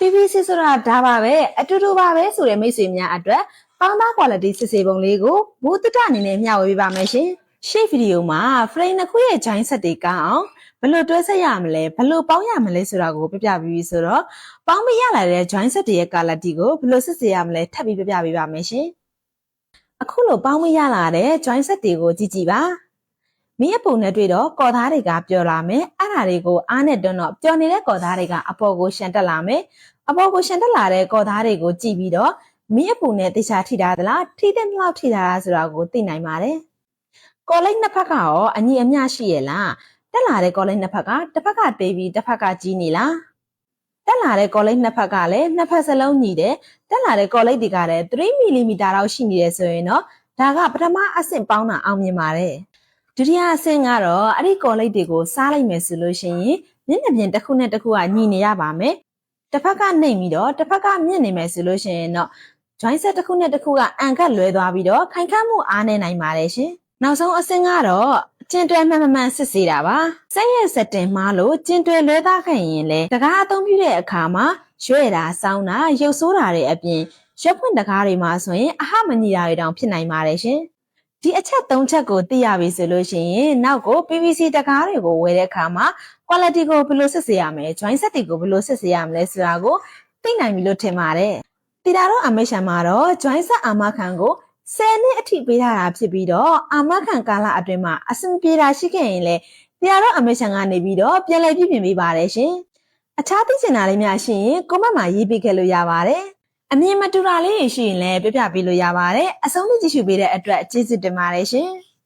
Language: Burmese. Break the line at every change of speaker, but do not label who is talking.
PVC ဆိုတာဒါပါပဲအတူတူပါပဲဆိုတဲ့မိတ်ဆွေများအတွက်ပေါင်းသား quality စစ်ဆေးပုံလေးကိုဘူတတအနေနဲ့မျှဝေပေးပါမယ်ရှင်ရှေ့ဗီဒီယိုမှာ frame နှစ်ခုရဲ့ join set တွေကောင်းအောင်ဘယ်လိုတွဲဆက်ရမလဲဘယ်လိုပေါင်းရမလဲဆိုတာကိုပြပြပြီးပြီဆိုတော့ပေါင်းမရလာတဲ့ join set တွေရဲ့ quality ကိုဘယ်လိုစစ်ဆေးရမလဲထပ်ပြီးပြပြပေးပါမယ်ရှင်အခုလိုပေါင်းမရလာတဲ့ join set တွေကိုကြည့်ကြည့်ပါမင်းအပုံနဲ့တွေ့တော့ကော်သားတွေကပျော်လာမယ် အဲ့ဒါတွေကိုအားနဲ့တွန်းတော့ပျော်နေတဲ့ကော်သားတွေကအပေါ်ကိုရှန်တက်လာမယ်အပေါ်ကိုရှန်တက်လာတဲ့ကော်သားတွေကိုကြည့်ပြီးတော့မင်းအပုံနဲ့တေချာထိတာသလားထိတဲ့လောက်ထိတာလားဆိုတာကိုသိနိုင်ပါတယ်ကော်လိတ်နှစ်ဖက်ကရောအညီအမျှရှိရဲ့လားတက်လာတဲ့ကော်လိတ်နှစ်ဖက်ကတစ်ဖက်ကတေးပြီးတစ်ဖက်ကကြီးနေလားတက်လာတဲ့ကော်လိတ်နှစ်ဖက်ကလည်းနှစ်ဖက်စလုံးညီတယ်တက်လာတဲ့ကော်လိတ်တွေကလည်း3မီလီမီတာလောက်ရှိနေတယ်ဆိုရင်တော့ဒါကပထမအဆင့်ပေါင်းတာအောင်မြင်ပါတယ် ဒုတိယအဆင့်ကတော့အဲ့ဒီကော်လိတ်တွေကိုစားလိုက်မယ်ဆိုလို့ရှိရင်မျက်နှာပြင်တစ်ခုနဲ့တစ်ခုကညီနေရပါမယ်တစ်ဖက်ကနှိမ့်ပြီးတော့တစ်ဖက်ကမြင့်နေမယ်ဆိုလို့ရှိရင်တော့ join set တစ်ခုနဲ့တစ်ခုကအန်ကတ်လွဲသွားပြီးတော့ခိုင်ခန့်မှုအားနေနိုင်ပါတယ်ရှင်နောက်ဆုံးအဆင့်ကတော့ကျင်တွယ်မှန်မှန်မှန်စစ်ဆေးတာပါစက်ရဲ့စက်တင်မှာလို့ကျင်တွယ်လွဲသားခဲ့ရင်လေတကားအသုံးပြုတဲ့အခါမှာရွဲ့တာစောင်းတာရုပ်ဆိုးတာတွေအပြင်ရွက်ဖွင့်တကားတွေမှာဆိုရင်အဟမညီတာတွေတောင်ဖြစ်နိုင်ပါတယ်ရှင် ဒီအချက်၃ချက်ကိုသိရပြီဆိုလို့ရှိရင်နောက်ကို PVC တကားတွေကိုဝယ်တဲ့အခါမှာ quality ကိုဘယ်လိုစစ်ဆေးရမလဲ join set တွေကိုဘယ်လိုစစ်ဆေးရမလဲဆိုတာကိုသိနိုင်ပြီလို့ထင်ပါတယ်တီတာတော့အမေရှန်မှာတော့ join set အာမခံကို10နှစ်အထိပေးထားတာဖြစ်ပြီးတော့အာမခံကာလအတွင်းမှာအဆင်ပြေတာရှိခဲ့ရင်လည်းတီတာတော့အမေရှန်ကနေပြီးတော့ပြန်လည်ပြည့်ပြင်ပေးပါတယ်ရှင်အခြားသိချင်တာလေးများရှိရင်ကွန်မန့်မှာရေးပေးခဲ့လို့ရပါတယ် အမြင်မတူတာလေးရှိရင်လည်းပြပြပေးလို့ရပါတယ်အဆုံးထိကြည့်ရှုပေးတဲ့အတွက်ကျေးဇူးတင်ပါတယ်ရှင်